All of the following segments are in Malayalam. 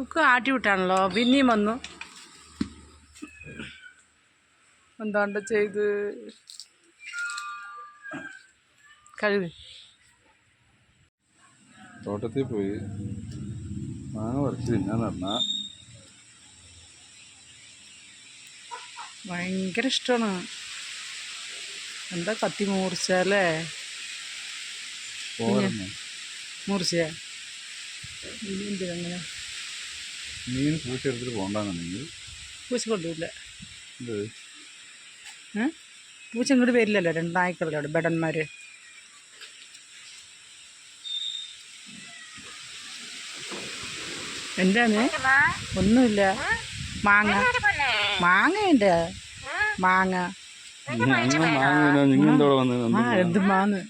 ഒക്കെ ആട്ടി വിട്ടാണല്ലോ. പിന്നെയും വന്നു. എന്താണ്ട് ചെയ്ത്? കഴുകി. തോട്ടത്തിൽ പോയി. മാങ്ങ പറിച്ച് തിന്നാൻ നടന്ന. ഭയങ്കര ഇഷ്ടമാണ് എന്താ കത്തി മൂർച്ചല്ലേ മൂർച്ചയാ മൂർച്ച ഇനി എന്തിനങ്ങനെ മീൻ പൂച്ചെടുത്തിട്ട് പോകണ്ടെന്നുണ്ടെങ്കിൽ പൂച്ച കൊണ്ടുപോയില്ല ഏ? പൂച്ച ഇങ്ങോട്ട് വരില്ലല്ലോ രണ്ട് നായ്ക്കളല്ലേ അവിടെ ബടന്മാർ എന്താണ് ഒന്നുമില്ല. മാങ്ങ. മാങ്ങയുണ്ട്. മാങ്ങ. മാങ്ങ ആ എന്ത് മാന്ന്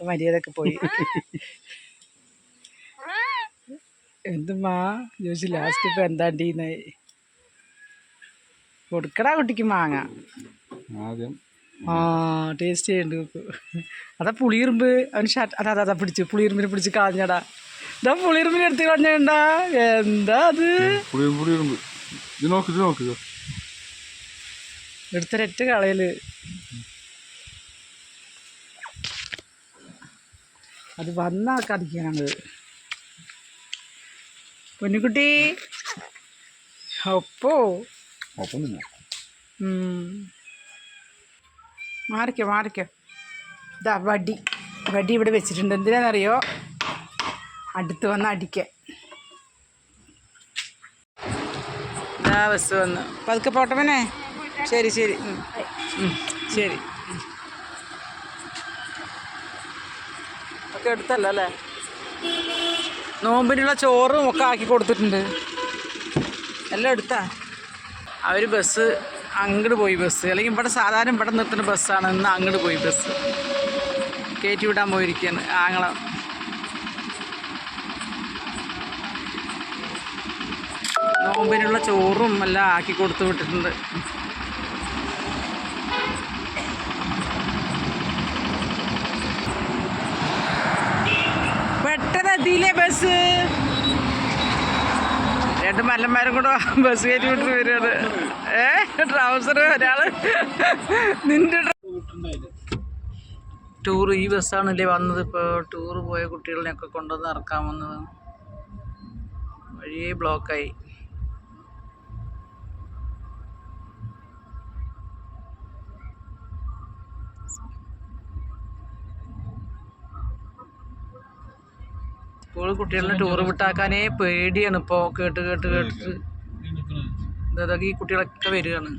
മര്യാദയ്ക്ക് പോയി. എന്തുമാ ചോദിച്ചു ലാസ്റ്റ് ഇപ്പൊ എന്താണ്ടീന്ന് കൊടുക്കടാ കുട്ടിക്ക് മാങ്ങ. ആദ്യം. ആ ടേസ്റ്റ് ചെയ്യണ്ട് അതാ പുളിയിരുമ്പ്. അവൻ ഷർട്ട് അതാ അതാ, പിടിച്ചു. പുളിയിരുമ്പിനെ പിടിച്ച് കളഞ്ഞടാ ഇതാ പുളിയിരുമ്പിനെ എടുത്ത് കളഞ്ഞണ്ടാ. എന്താ അത്. എടുത്തൊരൊറ്റ കളയൽ. അത് വന്നാ കടിക്കാനാണ് പൊന്നുകുട്ടി. ഒപ്പോ. മാറിക്കോ മാറിക്കോ. ഇതാ വടി. വടി ഇവിടെ വെച്ചിട്ടുണ്ട്. എന്തിനാണെന്നറിയോ അടുത്ത് വന്ന് അടിക്ക ഇതാ ബസ് വന്നു. പതുക്കെ പോട്ടമനെ ശരി ശരി. ശരി. ഒക്കെ എടുത്തല്ലോ അല്ലേ? നോമ്പിനുള്ള ചോറും ഒക്കെ ആക്കി കൊടുത്തിട്ടുണ്ട്. എല്ലാം എടുത്താ? അവർ ബസ് അങ്ങോട്ട് പോയി ബസ് അല്ലെങ്കിൽ ഇവിടെ സാധാരണ ഇവിടെ നിർത്തുന്ന ബസ്സാണ് ഇന്ന് അങ്ങോട്ട് പോയി ബസ് കയറ്റി വിടാൻ പോയിരിക്കുകയാണ് ആങ്ങളം. നോമ്പിനുള്ള ചോറും എല്ലാം ആക്കി കൊടുത്തു വിട്ടിട്ടുണ്ട്. എത്തിയില്ലേ ബസ് രണ്ട് മല്ലന്മാരും കൂടെ ബസ് കയറ്റി വിട്ട് വരുവാണ് ഏ? ട്രൗസർ ഒരാൾ. നിന്റെ ടൂർ ഈ ബസ്സാണല്ലേ വന്നത്. ഇപ്പോൾ ടൂർ പോയ കുട്ടികളിനെയൊക്കെ കൊണ്ടുവന്ന് ഇറക്കാൻ വന്നത്. വഴിയേ ബ്ലോക്കായി സ്കൂൾ കുട്ടികളെ ടൂർ വിട്ടാക്കാനേ പേടിയാണ്. ഇപ്പോ കേട്ട് കേട്ട് കേട്ടിട്ട് ഇതൊക്കെ ഈ കുട്ടികളൊക്കെ വരികയാണ്.